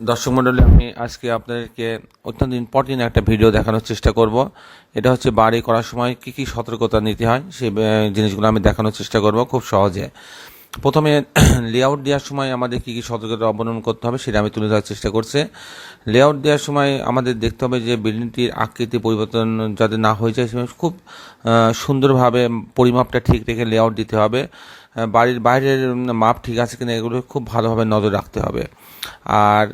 দর্শক মণ্ডলী আমি আজকে আপনাদেরকে অত্যন্ত ইম্পর্টেন্ট একটা ভিডিও দেখানোর চেষ্টা করব। এটা হচ্ছে বাড়ি করার সময় কি কি সতর্কতা নিতে হয় সেই জিনিসগুলো আমি দেখানোর চেষ্টা করব খুব সহজে। প্রথমে লেআউট দেওয়ার সময় আমাদের কি কি সতর্কতা অবলম্বন করতে হবে সেটা আমি তুলে ধরার চেষ্টা করছি। লেআউট দেওয়ার সময় আমাদের দেখতে হবে যে বিল্ডিংটির আকৃতি পরিবর্তন যাতে না হয়ে যায়, সেভাবে খুব সুন্দরভাবে পরিমাপটা ঠিক রেখে লেআউট দিতে হবে। বাড়ির বাইরের মাপ ঠিক আছে কিনা এগুলো খুব ভালোভাবে নজর রাখতে হবে। আর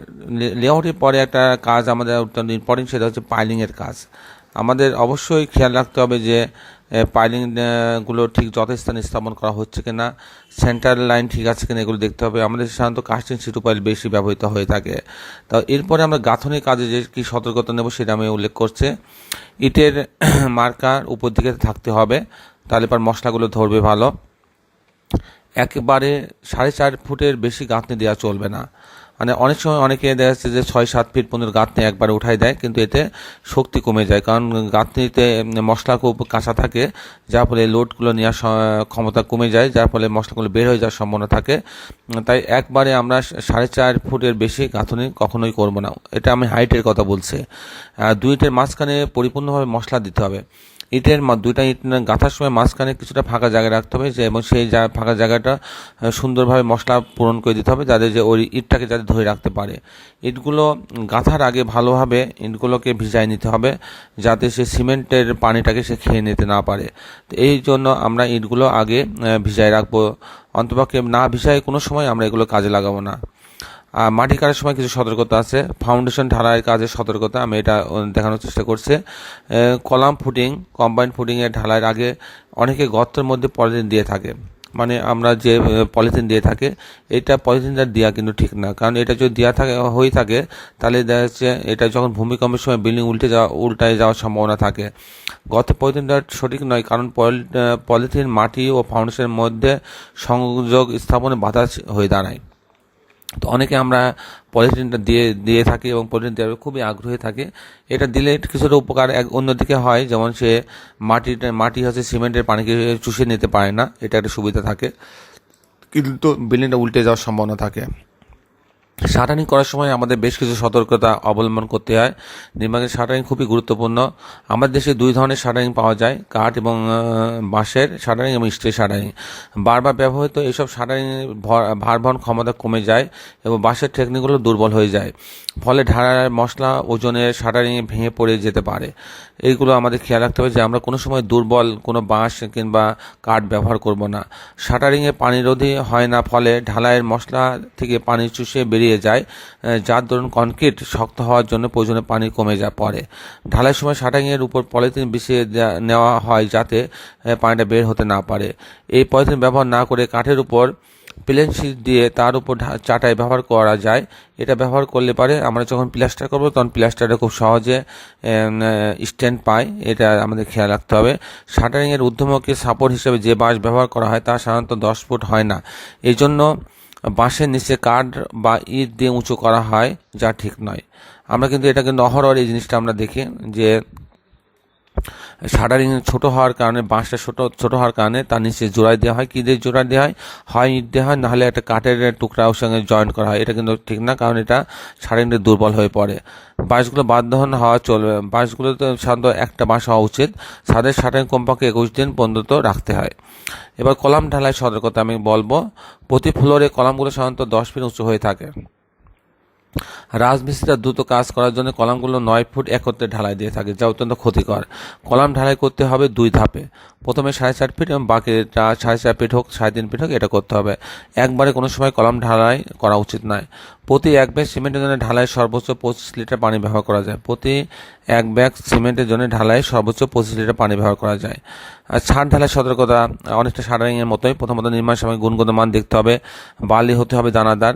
লেআউটের পরে একটা কাজ আমাদের অত্যন্ত ইম্পর্টেন্ট সেটা হচ্ছে পাইলিংয়ের কাজ। আমাদের অবশ্যই খেয়াল রাখতে হবে যে পাইলিংগুলো ঠিক যথাস্থানে স্থাপন করা হচ্ছে কিনা সেন্টার লাইন ঠিক আছে কিনা এগুলো দেখতে হবে। আমাদের সাধারণত কাস্টিং সিটু পাইল বেশি ব্যবহৃত হয়ে থাকে। তো এরপরে আমরা গাঁথনির কাজে যে কী সতর্কতা নেব সেটা আমি উল্লেখ করছি। ইটের মার্কার উপর দিকে থাকতে হবে, তাহলে পর মশলাগুলো ধরবে ভালো। একেবারে সাড়ে চার ফুটের বেশি গাঁথনি দেওয়া চলবে না। মানে অনেক সময় অনেকে দেখা যাচ্ছে যে ছয়, সাত ফিট পর্যন্ত গাঁথনি একবারে উঠাই দেয়, কিন্তু এতে শক্তি কমে যায়। কারণ গাঁথনিতে মশলা খুব কাঁচা থাকে, যার ফলে লোডগুলো নেওয়ার ক্ষমতা কমে যায়, যার ফলে মশলাগুলো বের হয়ে যাওয়ার সম্ভাবনা থাকে। তাই একবারে আমরা সাড়ে চার ফুটের বেশি গাঁথনি কখনোই করব না। এটা আমি হাইটের কথা বলছি। দুইটের মাঝখানে পরিপূর্ণভাবে মশলা দিতে হবে। ইটের দুইটা ইট গাঁথার সময় মাঝখানে কিছুটা ফাঁকা জায়গা রাখতে হবে, যে এবং সেই যা ফাঁকা জায়গাটা সুন্দরভাবে মশলা পূরণ করে দিতে হবে, যাতে যে ওই ইটটাকে যাতে ধরে রাখতে পারে। ইটগুলো গাঁথার আগে ভালোভাবে ইটগুলোকে ভিজাই নিতে হবে, যাতে সে সিমেন্টের পানিটাকে সে খেয়ে নিতে না পারে। তো এই জন্য আমরা ইটগুলো আগে ভিজাই রাখব। অন্তপক্ষে না ভিজায় কোনো সময় আমরা এগুলো কাজে লাগাবো না। মাটি কাটার সময় কিছু সতর্কতা আছে। ফাউন্ডেশন ঢালাইয়ের কাজের সতর্কতা, আমি এটা দেখানোর চেষ্টা করছি। কলাম ফুটিং কম্বাইন ফুটিংয়ের ঢালাইয়ের আগে অনেকে গর্তের মধ্যে পলিথিন দিয়ে থাকে। মানে আমরা যে পলিথিন দিয়ে থাকে, এটা পলিথিনটা দেওয়া কিন্তু ঠিক না। কারণ এটা যদি দেওয়া থাকে, হয়ে থাকে, তাহলে দেখা যাচ্ছে এটা যখন ভূমিকম্পের সময় বিল্ডিং উল্টে যাওয়া, উল্টায় যাওয়ার সম্ভাবনা থাকে। গত পলিথিনটা সঠিক নয়, কারণ পলি- পলিথিন, মাটি ও ফাউন্ডেশনের মধ্যে সংযোগ স্থাপনে বাধা হয়ে দাঁড়ায়। তো অনেকে আমরা পলিথিনটা দিয়ে দিয়ে থাকি এবং পলিথিন দেওয়ার খুবই আগ্রহী থাকে। এটা দিলে কিছুটা উপকার এক, অন্যদিকে হয়, যেমন সে মাটিটা, মাটি হচ্ছে সিমেন্টের পানিকে চুষে নিতে পারে না, এটা একটা সুবিধা থাকে। কিন্তু বিল্ডিংটা উল্টে যাওয়ার সম্ভাবনা থাকে। শাটারিং করার সময় আমাদের বেশ কিছু সতর্কতা অবলম্বন করতে হয়। নির্মাণের শাটারিং খুবই গুরুত্বপূর্ণ। আমাদের দেশে দুই ধরনের শাটারিং পাওয়া যায়, কাঠ এবং বাঁশের শাটারিং এবং স্টিল শাটারিং বারবার ব্যবহৃত এইসব শাটারিং ভার বহন ক্ষমতা কমে যায় এবং বাঁশের টেকনিকগুলো দুর্বল হয়ে যায়। ফলে ঢালার মশলা ওজনের শাটারিং ভেঙে পড়ে যেতে পারে। এইগুলো আমাদের খেয়াল রাখতে হবে যে আমরা কোনো সময় দুর্বল কোনো বাঁশ কিংবা কাঠ ব্যবহার করব না। শাটারিংয়ে পানি রোধী হয় না, ফলে ঢালাইয়ের মশলা থেকে পানি চুষে বেরিয়ে যায় যার দরুন কনক্রিট শক্ত হওয়ার জন্য প্রয়োজনে পানি কমে যা পড়ে। ঢালাইয়ের সময় শাটারিংয়ের উপর পলিথিন বিছিয়ে নেওয়া হয় যাতে পানিটা বের হতে না পারে। এই পলিথিন ব্যবহার না করে কাঠের উপর প্লেন শিট দিয়ে তার উপর চাটাই ব্যবহার করা যায়। এটা ব্যবহার করলে পারে আমরা যখন প্লাস্টার করব, তখন প্লাস্টারটা খুব সহজে স্ট্যান্ড পায়। এটা আমাদের খেয়াল রাখতে হবে। শাটারিংয়ের ঊর্ধ্বমুখী সাপোর্ট হিসেবে যে বাঁশ ব্যবহার করা হয়, তা সাধারণত দশ ফুট হয় না। এই জন্য বাঁশের নিচে কাঠ বা ইট দিয়ে উঁচু করা হয়, যা ঠিক নয়। আমরা কিন্তু এটা কিন্তু অহরহ এই জিনিসটা আমরা দেখি যে শাটারিং ছোট হওয়ার কারণে, বাঁশটা ছোট ছোট হওয়ার কারণে তার নিচে জোড়াই দেওয়া হয়। কি দিয়ে জোড়াই দেওয়া হয়? হয় ইট দেওয়া হয়, নাহলে একটা কাঠের টুকরা ওর সঙ্গে জয়েন করা হয়। এটা কিন্তু ঠিক না, কারণ এটা শাটারিংটা দুর্বল হয়ে পড়ে। বাঁশগুলো বাদ দহন হওয়া চলবে। বাঁশগুলো তো সাধারণত একটা বাঁশ হওয়া উচিত। সাদের শাটারিং কমপক্ষে একুশ দিন পর্যন্ত রাখতে হয়। এবার কলাম ঢালাই সতর্কতা আমি বলব। প্রতি ফ্লোরে কলামগুলো সাধারণত দশ ফিট উঁচু হয়ে থাকে। রাজমিস্ত্রিরা দ্রুত কাজ করার জন্য কলামগুলো নয় ফুট একত্রে ঢালাই দিয়ে থাকে, যা অত্যন্ত ক্ষতিকর। কলাম ঢালাই করতে হবে দুই ধাপে। প্রথমে সাড়ে চার ফিট এবং বাকিটা সাড়ে চার ফিট হোক, সাড়ে তিন ফিট হোক, এটা করতে হবে। একবারে কোনো সময় কলাম ঢালাই করা উচিত নয়। প্রতি এক ব্যাগ সিমেন্টের জন্য ঢালাই সর্বোচ্চ পঁচিশ লিটার পানি ব্যবহার করা যায়। প্রতি এক ব্যাগ সিমেন্টের জন্য ঢালাই সর্বোচ্চ পঁচিশ লিটার পানি ব্যবহার করা যায়। আর ছাদ ঢালাই সতর্কতা অনেকটা শাটারিং এর মতোই। প্রথমত নির্মাণ সময় গুণগত মান দেখতে হবে। বালি হতে হবে দানাদার।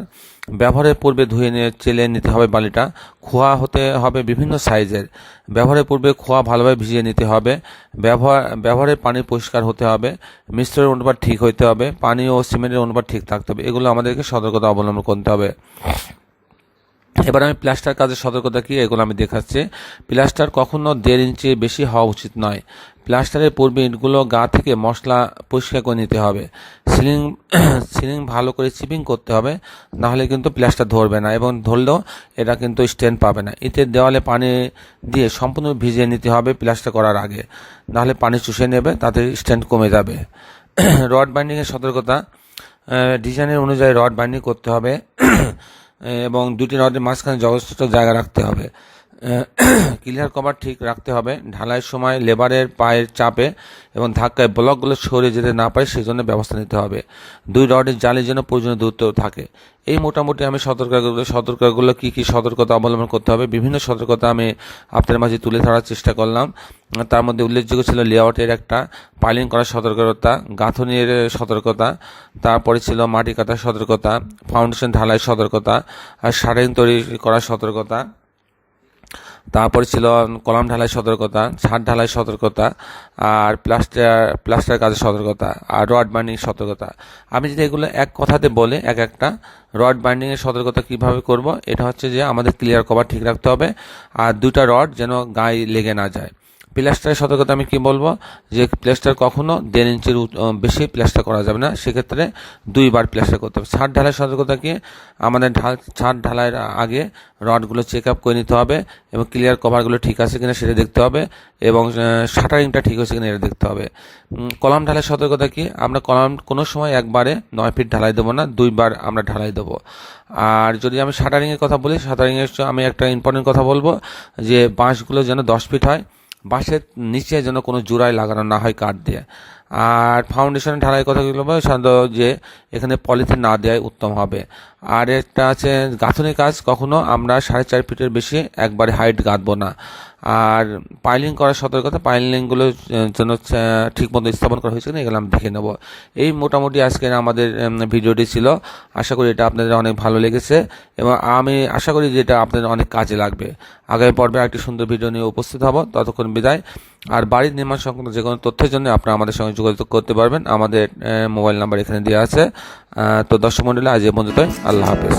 ব্যবহারের পূর্বে ধুয়ে নিয়ে চেলে নিতে হবে বালিটা। খোয়া হতে হবে বিভিন্ন সাইজের। ব্যবহারের পূর্বে খোয়া ভালোভাবে ভিজিয়ে নিতে হবে। ব্যবহার, ব্যবহারের পানি পরিষ্কার হতে হবে। মিশ্রণের অনুপাত ঠিক হইতে হবে। পানি ও সিমেন্টের অনুপাত ঠিক থাকতে হবে। এগুলো আমাদেরকে সতর্কতা অবলম্বন করতে হবে। এবার আমি প্লাস্টার কাজের সতর্কতা কি, এগুলো আমি দেখাচ্ছি। প্লাস্টার কখনো দেড় ইঞ্চি বেশি হওয়া উচিত নয়। প্লাস্টারের পূর্বে ইটগুলো গা থেকে মশলা পরিষ্কার করে নিতে হবে। সিলিং সিলিং ভালো করে চিপিং করতে হবে, নাহলে কিন্তু প্লাস্টার ধরবে না এবং ধরলেও এটা কিন্তু স্ট্যান্ড পাবে না। ইটের দেওয়ালে পানি দিয়ে সম্পূর্ণ ভিজিয়ে নিতে হবে প্লাস্টার করার আগে। নাহলে পানি চুষে নেবে, তাতে স্ট্যান্ড কমে যাবে। রড বাইন্ডিংয়ের সতর্কতা ডিজাইনের অনুযায়ী রড বাইন্ডিং করতে হবে। এবং দুটি রডের মাঝখানে যথেষ্ট জায়গা রাখতে হবে। ক্লিয়ার কভার ঠিক রাখতে হবে। ঢালাইয়ের সময় লেবারের পায়ের চাপে এবং ধাক্কায় ব্লকগুলো সরে যেতে না পারে সেই জন্য ব্যবস্থা নিতে হবে। দুই রডের জালের জন্য প্রয়োজনীয় দূরত্ব থাকে। এই মোটামুটি আমি সতর্কতাগুলো সতর্কতাগুলো কী কী সতর্কতা অবলম্বন করতে হবে? বিভিন্ন সতর্কতা আমি আপনার মাঝে তুলে ধরার চেষ্টা করলাম। তার মধ্যে উল্লেখযোগ্য ছিল লেআউটের একটা পাইলিং করার সতর্কতা, গাঁথনির সতর্কতা, তারপরে ছিল মাটি কাটার সতর্কতা, ফাউন্ডেশন ঢালাই সতর্কতা, আর সারেন তৈরি করার সতর্কতা। তারপরে ছিল কলাম ঢালাই সতর্কতা, ছাদ ঢালাই সতর্কতা, আর প্লাস্টার প্লাস্টার কাজের সতর্কতা, আর রড বাইন্ডিং সতর্কতা। আমি যদি এগুলো এক কথাতে বলে, এক একটা, রড বাইন্ডিংয়ের সতর্কতা কীভাবে করব, এটা হচ্ছে যে আমাদের ক্লিয়ার কভার ঠিক রাখতে হবে, আর দুইটা রড যেন গায়ে লেগে না যায়। প্লাস্টারের সতর্কতা আমি কি বলব? যে প্লাস্টার কখনো দেড় ইঞ্চির বেশি প্লাস্টার করা যাবে না। সেক্ষেত্রে দুইবার প্লাস্টার করতে হবে। ছাদ ঢালাই সতর্কতা কি? আমাদের ঢাল ছাদ ঢালাইয়ের আগে রডগুলো চেক আপ করে নিতে হবে এবং ক্লিয়ার কভারগুলো ঠিক আছে কিনা সেটা দেখতে হবে এবং শাটারিংটা ঠিক আছে কিনা এটা দেখতে হবে। কলাম ঢালাই সতর্কতা কি? আমরা কলাম কোনো সময় একবারে নয় ফিট ঢালাই দেবো না, দুইবার আমরা ঢালাই দেবো। আর যদি আমি শাটারিংয়ের কথা বলি শাটারিংয়ের আমি একটা ইম্পর্টেন্ট কথা বলব যে বাঁশগুলো যেন দশ ফিট হয় বাঁশের নিচে যেন কোনো জোড়ায় লাগানো না হয় কাঠ দিয়ে। আর ফাউন্ডেশন ঢালাই কথা বলব, সাধারণত যে এখানে পলিথিন না দেওয়াই উত্তম হবে। আর একটা আছে গাঁথনি কাজ, কখনো আমরা সাড়ে চার ফিটের বেশি একবারে হাইট গাঁথবো না। আর পাইলিং করার সতর্কতা পাইলিংগুলো যেন ঠিক মতো স্থাপন করা হয়েছে কিনা এগুলো আমি দেখে নেব। এই মোটামুটি আজকের আমাদের ভিডিওটি ছিল। আশা করি এটা আপনাদের অনেক ভালো লেগেছে এবং আমি আশা করি যে এটা আপনাদের অনেক কাজে লাগবে। আগামী পর্বে একটি সুন্দর ভিডিও নিয়ে উপস্থিত হব। ততক্ষণ বিদায়। আর বাড়ির নির্মাণ সংক্রান্ত যে কোনো তথ্যের জন্য আপনারা আমাদের সঙ্গে যোগাযোগ করতে পারবেন। আমাদের মোবাইল নাম্বার এখানে দেওয়া আছে। তো দর্শক মন্ডলী আজ এ পর্যন্ত আল্লাহ হাফেজ।